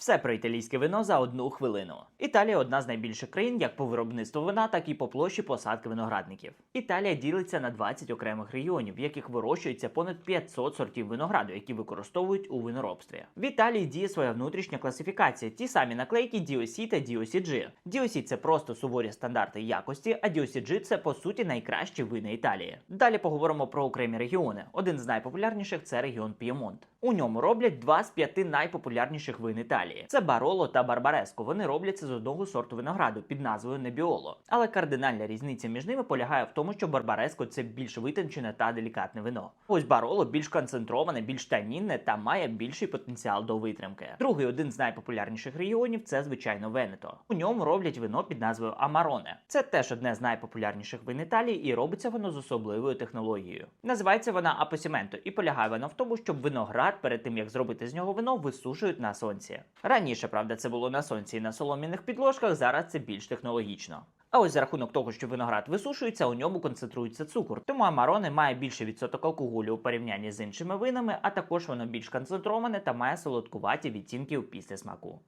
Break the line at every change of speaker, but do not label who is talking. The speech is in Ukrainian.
Все про італійське вино за одну хвилину. Італія одна з найбільших країн як по виробництву вина, так і по площі посадки виноградників. Італія ділиться на 20 окремих регіонів, в яких вирощується понад 500 сортів винограду, які використовують у виноробстві. В Італії діє своя внутрішня класифікація, ті самі наклейки DOC та DOCG. DOC – це просто суворі стандарти якості, а DOCG – це по суті найкращі вина Італії. Далі поговоримо про окремі регіони. Один з найпопулярніших це регіон П'ємонт. У ньому роблять два з п'яти найпопулярніших вин Італії. Це Бароло та Барбареско. Вони робляться з одного сорту винограду під назвою Небіоло. Але кардинальна різниця між ними полягає в тому, що Барбареско це більш витончене та делікатне вино. Ось Бароло більш концентроване, більш танінне та має більший потенціал до витримки. Другий один з найпопулярніших регіонів це звичайно Венето. У ньому роблять вино під назвою Амароне. Це теж одне з найпопулярніших вин Італії, і робиться воно з особливою технологією. Називається вона апосіменто, і полягає вона в тому, щоб виноград перед тим як зробити з нього вино, висушують на сонці. Раніше, правда, це було на сонці і на солом'яних підложках. Зараз це більш технологічно. А ось за рахунок того, що виноград висушується, у ньому концентрується цукор. Тому амароне має більший відсоток алкоголю у порівнянні з іншими винами, а також воно більш концентроване та має солодкуваті відтінки у після смаку.